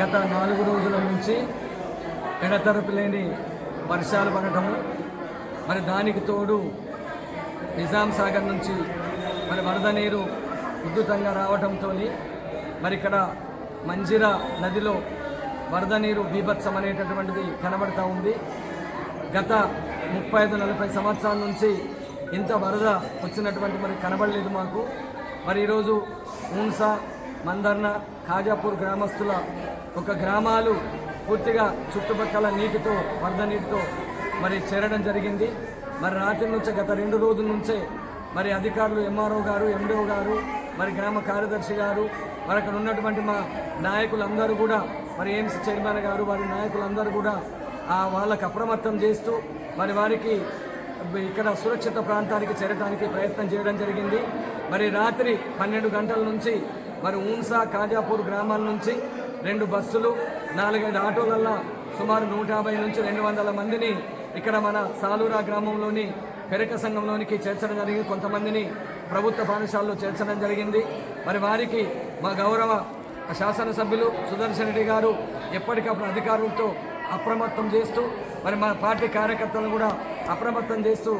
గత నాలుగు రోజుల నుంచి ఎడతెరపు లేని వర్షాలు పడటము మరి దానికి తోడు నిజాం సాగర్ నుంచి మరి వరద నీరు ఉద్ధృతంగా రావడంతో మరి ఇక్కడ మంజిరా నదిలో వరద నీరు బీభత్సం అనేటటువంటిది కనబడతా ఉంది. గత ముప్పై ఐదు నలభై సంవత్సరాల నుంచి ఇంత వరద వచ్చినటువంటి మరి కనబడలేదు మాకు. మరి ఈరోజు ఊన్సా మందర్న ఖాజాపూర్ గ్రామస్తుల ఒక గ్రామాలు పూర్తిగా చుట్టుపక్కల నీటితో వరద నీటితో మరి చేరడం జరిగింది. మరి రాత్రి నుంచి గత రెండు రోజుల నుంచే మరి అధికారులు ఎంఆర్ఓ గారు ఎండిఓ గారు మరి గ్రామ కార్యదర్శి గారు మరి అక్కడ ఉన్నటువంటి మా నాయకులందరూ కూడా మరి ఎయిమ్స్ చైర్మన్ గారు వారి నాయకులందరూ కూడా ఆ వాళ్ళకు అప్రమత్తం చేస్తూ మరి వారికి ఇక్కడ సురక్షిత ప్రాంతానికి చేరడానికి ప్రయత్నం చేయడం జరిగింది. మరి రాత్రి పన్నెండు గంటల నుంచి మరి ఊన్సా కాజాపూర్ గ్రామాల నుంచి రెండు బస్సులు నాలుగైదు ఆటోలల్లో సుమారు నూట యాభై నుంచి రెండు వందల మందిని ఇక్కడ మన సాలూరా గ్రామంలోని పెరక సంఘంలోనికి చేర్చడం జరిగింది. కొంతమందిని ప్రభుత్వ పాఠశాలలో చేర్చడం జరిగింది. మరి వారికి మా గౌరవ శాసనసభ్యులు సుదర్శన్ రెడ్డి గారు ఎప్పటికప్పుడు అధికారులతో అప్రమత్తం చేస్తూ మరి మన పార్టీ కార్యకర్తలను కూడా అప్రమత్తం చేస్తూ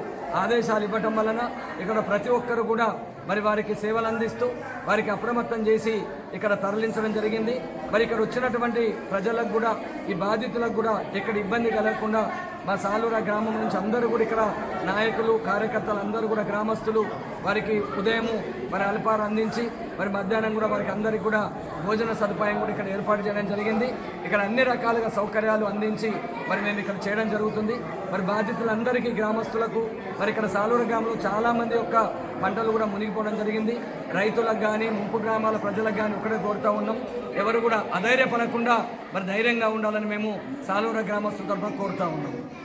ఆదేశాలు ఇవ్వటం వలన ఇక్కడ ప్రతి ఒక్కరు కూడా మరి వారికి సేవలు అందిస్తూ వారికి అప్రమత్తం చేసి ఇక్కడ తరలించడం జరిగింది. మరి ఇక్కడ వచ్చినటువంటి ప్రజలకు కూడా ఈ బాధితులకు కూడా ఇక్కడ ఇబ్బంది కలగకుండా మా సాలూరా గ్రామం నుంచి అందరూ కూడా ఇక్కడ నాయకులు కార్యకర్తలు అందరూ కూడా గ్రామస్తులు వారికి ఉదయము మరి అల్పారు అందించి మరి మధ్యాహ్నం కూడా వారికి అందరికీ కూడా భోజన సదుపాయం కూడా ఇక్కడ ఏర్పాటు చేయడం జరిగింది. ఇక్కడ అన్ని రకాలుగా సౌకర్యాలు అందించి మరి మేము ఇక్కడ చేయడం జరుగుతుంది. మరి బాధితులందరికీ గ్రామస్తులకు మరి ఇక్కడ సాలూరు గ్రామంలో చాలామంది యొక్క పంటలు కూడా మునిగిపోవడం జరిగింది. రైతులకు కానీ ముంపు గ్రామాల ప్రజలకు కానీ ఒకటే కోరుతా ఉన్నాం. ఎవరు కూడా అధైర్యపడకుండా మరి ధైర్యంగా ఉండాలని మేము సాలూర గ్రామస్తుల తరఫున కోరుతా ఉన్నాం.